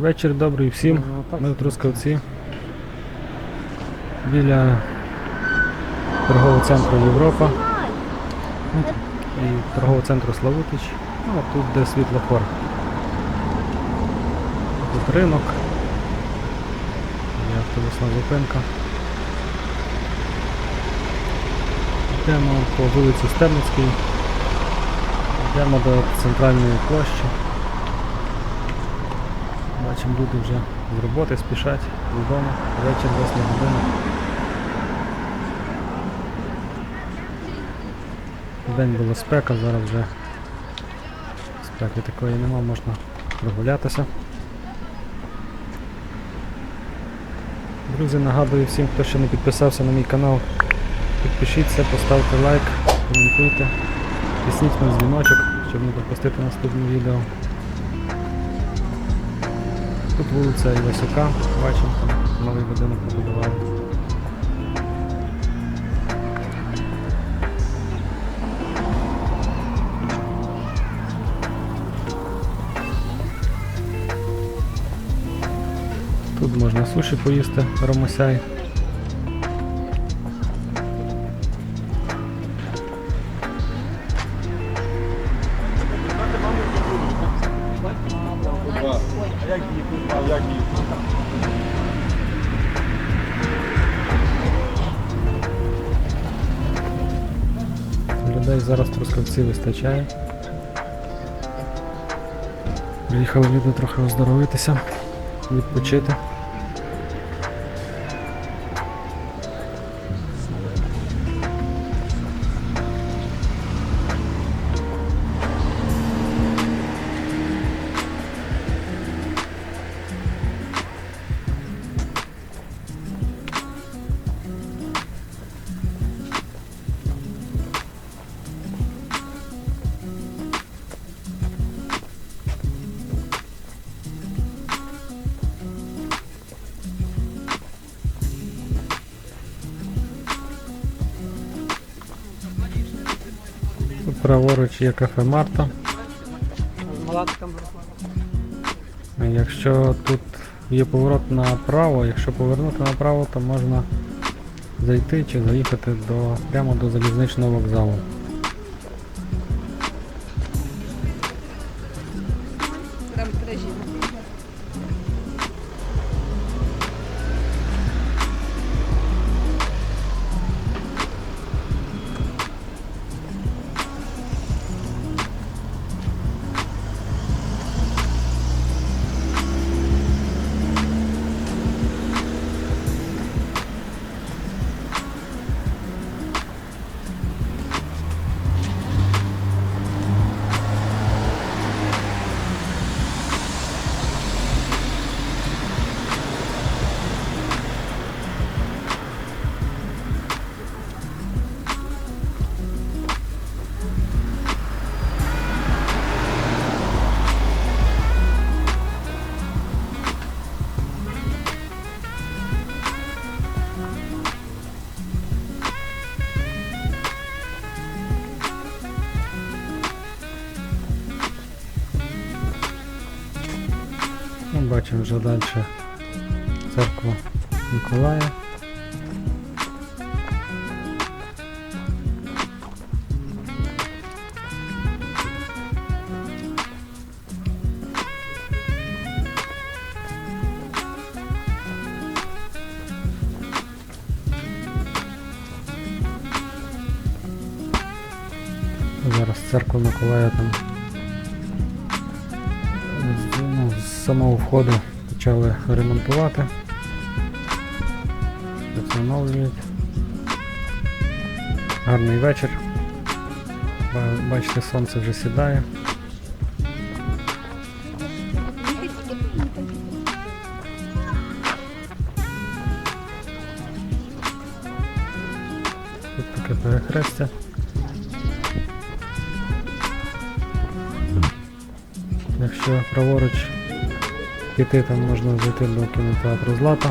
Вечір добрий всім. Ми в Трускавці. Біля торгового центру Європа і торгового центру Славутич. Ну, а тут де світлофор. Тут ринок. Є автобусна зупинка. Йдемо по вулиці Стерницькій. Йдемо до центральної площі. Бачимо, люди вже з роботи спішать додому. Вечір 8 година. День була спека, зараз вже спеки такої нема, можна прогулятися. Друзі, нагадую всім, хто ще не підписався на мій канал, підпишіться, поставте лайк, коментуйте, тисніть на дзвіночок, щоб не пропустити наступне відео. Тут вулиця Івасюка, бачимо, там новий будинок побудували. Тут можна суші поїсти, ромосяй. Людей зараз Трускавці вистачає. Приїхали люди трохи оздоровитися, відпочити. Праворуч є кафе Марта. Якщо тут є поворот направо, якщо повернути направо, то можна зайти чи заїхати до, прямо до залізничного вокзалу. Бачимо вже далі церкву Миколая. Зараз церкву Миколая там з самого входу почали ремонтувати. Встановлюють. Гарний вечір. Бачите, сонце вже сідає. Тут таке перехрестя. Якщо праворуч піти, там можна зайти до кінотеатру Злата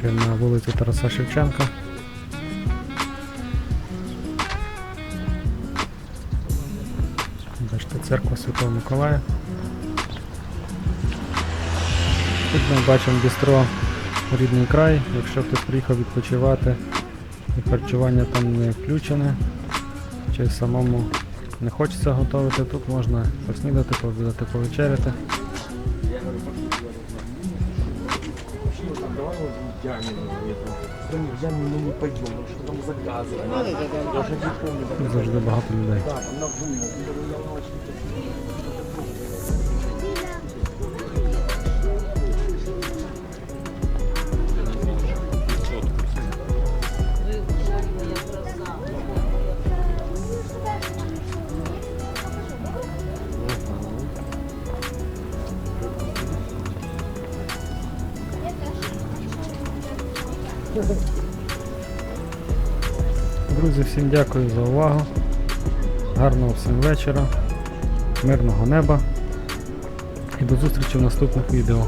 чи на вулицю Тараса Шевченка. Бачите, церква Святого Миколая. Тут ми бачимо бістро рідний край. Якщо хтось приїхав відпочивати і харчування там не включене, чи самому не хочеться готувати, тут можна поснідати, пообідати, повечеряти. Давай вот в яме это. Да не, в яме мы не пойдем, потому что там заказы. Я уже не помню. Тут завжди багато людей. Да, там на вулиці. Друзі, всім дякую за увагу. Гарного всім вечора, мирного неба і до зустрічі в наступних відео.